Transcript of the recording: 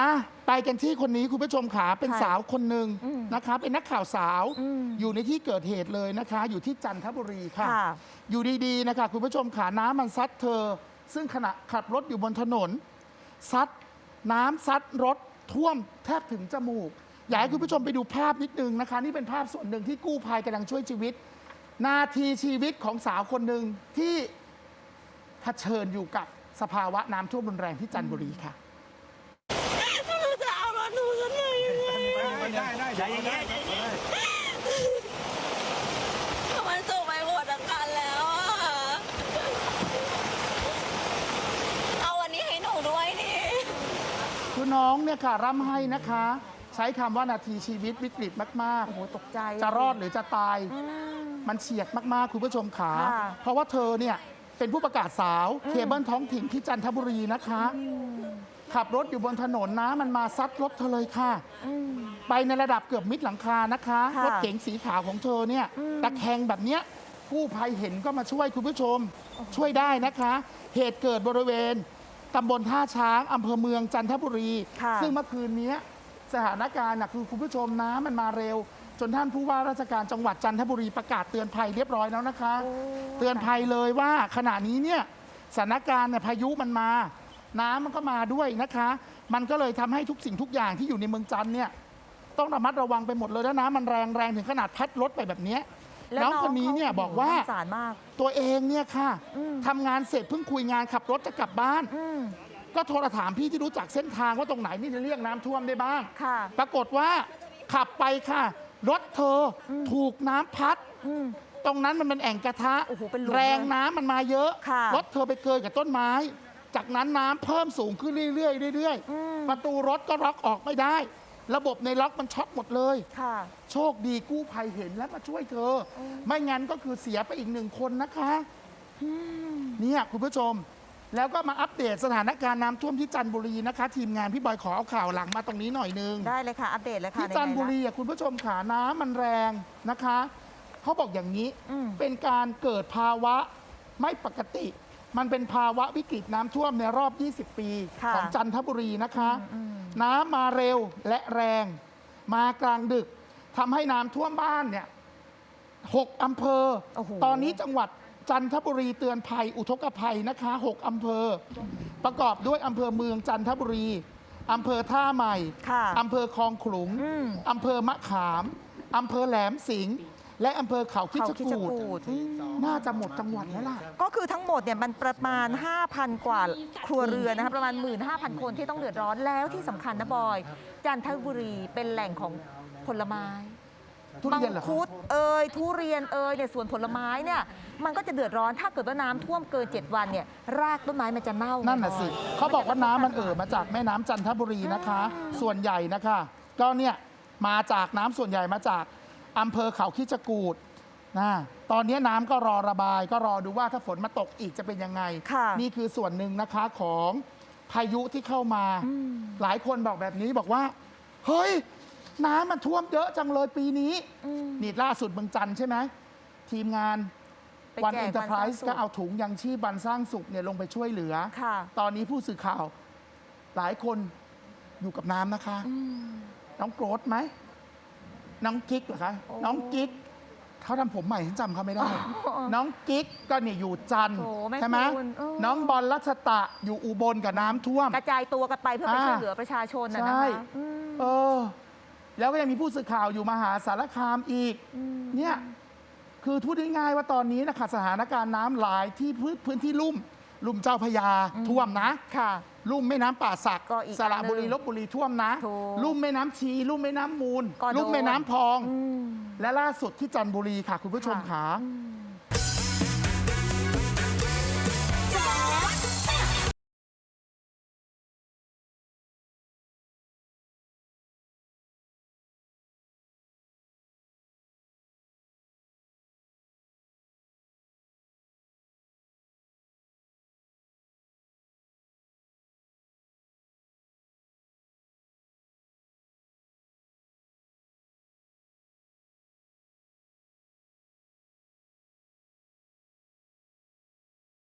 อะไปกันที่คนนี้คุณผู้ชมขาเป็นค่ะสาวคนหนึ่งอืมนะคะเป็นนักข่าวสาวอืม อยู่ในที่เกิดเหตุเลยนะคะ อยู่ที่จันทบุรีค่ะ ค่ะ อยู่ดีๆนะคะคุณผู้ชมขาน้ำมันซัดเธอ ซึ่งขณะขับรถอยู่บนถนน ซัดน้ำซัดรถท่วมแทบถึงจมูก อยากให้คุณผู้ชมไปดูภาพนิดนึงนะคะ นี่เป็นภาพส่วนหนึ่งที่กู้ภัยกำลังช่วยชีวิต นาทีชีวิตของสาวคนหนึ่งที่เผชิญอยู่กับสภาวะน้ำท่วมรุนแรงที่จันทบุรีค่ะ จะเอารถหนูขึ้นมายังไง ได้ได้ใจเย็น มันส่งไปหมดอาการแล้วอะเอาวันนี้ให้หนูด้วยนี่ คือน้อง เนี่ยค่ะร่ำให้นะคะ ใช้คำว่านาทีชีวิตวิกฤตมาก โอ้โหตกใจๆ จะรอดหรือจะตาย อืม มันเฉียดมาก ๆ คุณผู้ชมขา ค่ะเพราะว่าเธอเนี่ยเป็นผู้ประกาศสาวเคเบิลท้องถิ่นที่จันทบุรีนะคะ ขับรถอยู่บนถนนนะ มันมาซัดรถเธอเลยค่ะ อืม ไปในระดับเกือบมิดหลังคานะคะ ค่ะรถเก๋งสีขาวของเธอเนี่ยอืมตะแคงแบบเนี้ยกู้ภัยเห็นก็มาช่วยคุณผู้ชม ช่วยได้นะคะ เหตุเกิดบริเวณ ตำบลท่าช้างอำเภอเมืองจันทบุรี ค่ะ ซึ่งเมื่อคืนนี้สถานการณ์นะคือคุณผู้ชมน้ำมันมาเร็ว จนท่านผู้ว่าราชการจังหวัดจันทบุรีประกาศเตือนภัยเรียบร้อยแล้วนะคะโอ้เตือนภัยเลยว่าขณะนี้เนี่ยสถานการณ์เนี่ยพายุมันมา น้ำมันก็มาด้วยนะคะ มันก็เลยทำให้ทุกสิ่งทุกอย่างที่อยู่ในเมืองจันทร์เนี่ยต้องระมัดระวังไปหมดเลยแล้วน้ำมันแรงแรงถึงขนาดพัดรถไปแบบเนี้ย แล้วน้องคนนี้เนี่ยขบอกว่า สงสารมาก ตัวเองเนี่ยค่ะอืม ทำงานเสร็จเพิ่งคุยงานขับรถจะกลับบ้าน อืมก็โทรถามพี่ที่รู้จักเส้นทางว่าตรงไหนนี่จะเรียกน้ำท่วมได้บ้าง ค่ะ ปรากฏว่าขับไปค่ะ รถเธออม ถูกน้ำพัด อืม ตรงนั้นมันเป็นแอ่งกระทะ โอ้โหเป็นหลุมแรงเลยน้ำมันมาเยอะ ค่ะรถเธอไปเกยกับต้นไม้ จากนั้นน้ำเพิ่มสูงขึ้นเรื่อยๆเรื่อยอืม ๆประตูรถก็ล็อกออกไม่ได้ ระบบในล็อกมันช็อตหมดเลย ค่ะ โชคดีกู้ภัยเห็นและมาช่วยเธอไม่งั้นก็คือเสียไปอีกหนึ่งคนนะคะเนี่ยคุณผู้ชม แล้วก็มาอัปเดตสถานการณ์น้ำท่วมที่จันทบุรีนะคะ ทีมงานพี่บอยขอเอาข่าวหลังมาตรงนี้หน่อยนึง ได้เลยค่ะ อัปเดตเลยค่ะที่จันทบุรีไหๆละอะคุณผู้ชมขาน้ำมันแรงนะคะ เขาบอกอย่างนี้ อืม เป็นการเกิดภาวะไม่ปกติ มันเป็นภาวะวิกฤตน้ำท่วมในรอบ 20 ปี ค่ะ ของจันทบุรีนะคะ อืม น้ำมาเร็วและแรง มากลางดึกทำให้น้ำท่วมบ้านเนี่ยหกอำเภอ โอ้โห ตอนนี้จังหวัดจันทบุรีเตือนภัย อุทกภัยนะคะหกอำเภอ ประกอบด้วยอำเภอเมืองจันทบุรีอำเภอท่าใหม่ค่ะ อำเภอคลองขลุงอืม อำเภอมะขามอำเภอแหลมสิงห์ และอำเภอเขาคิดเขาจคิดจะกูดกูดน่าจะหมดจังหวัดแล้วล่ะ ก็คือทั้งหมดเนี่ยมันประมาณ 5,000 กว่าครัวเรือนนะคะประมาณ 15,000 คนที่ต้องเดือดร้อนแล้วที่สำคัญนะบอย จันทบุรีเป็นแหล่งของผลไม้ทุมัเรียนเหรอคุดเอ่ยทุเรียนเอ่ยเนี่ยสวนผลไม้เนี่ยมันก็จะเดือดร้อนถ้าเกิดว่าน้ำท่วมเกิน 7 วันเนี่ยรากต้นไม้มันจะเน่านั่นน่ะไงสิบยเขาบอกว่าน้ำมันเอ่อมาจากแม่น้ำจันทบุรีนะคะ ส่วนใหญ่นะคะ ก็เนี่ยมาจากน้ำส่วนใหญ่มาจาก อำเภอเขาคิดจกูดนะตอนนี้น้ำก็รอระบาย ก็รอดูว่าถ้าฝนมาตกอีกจะเป็นยังไง ค่ะนี่คือส่วนหนึ่งนะคะของพายุที่เข้ามา อืม หลายคนบอกแบบนี้บอกว่า เฮ้ย น้ำมันท่วมเยอะจังเลยปีนี้ อืม นี่ล่าสุดเมืองจันทร์ใช่ไหม ทีมงานไปวันแจกเอ็นเตอร์ไพรวันสร้างส์สุขก็เอาถุงยังชีพวันสร้างสุขเนี่ยลงไปช่วยเหลือ ค่ะ ตอนนี้ผู้สื่อข่าวหลายคนอยู่กับน้ำนะคะ อืม น้องโกรธไหม น้องกิ๊กเหรอคะโอ้น้องกิ๊กเขาทำผมใหม่ฉันจำเขาไม่ได้อ๋อน้องกิ๊กก็เนี่ยอยู่จันทร์โถแม่ใช่ไหมคุณเออ น้องบอลรัชตะอยู่อุบลกับน้ำท่วม กระจายตัวกันไปเพื่อไปอ่าช่วยเหลือประชาชนนะใช่นะคะอืมเออ แล้วก็ยังมีผู้สื่อข่าวอยู่มหาสารคามอีก ม เนี่ย คือพูดง่ายๆว่าตอนนี้นะคะสถานการณ์น้ำหลายที่พื้นพื้นที่ลุ่ม ลุ่มเจ้าพระยาท่วมนะ ค่ะ ลุ่มแม่น้ำป่าสักก็อีกสระบุรีอันหนึ่งลบบุรีท่วมนะ ถูกลุ่มแม่น้ำชี ลุ่มแม่น้ำมูล ก็โดนลุ่มแม่น้ำพอง อืมและล่าสุดที่จันทบุรีค่ะ คุณผู้ชมค่ะ ขาอืม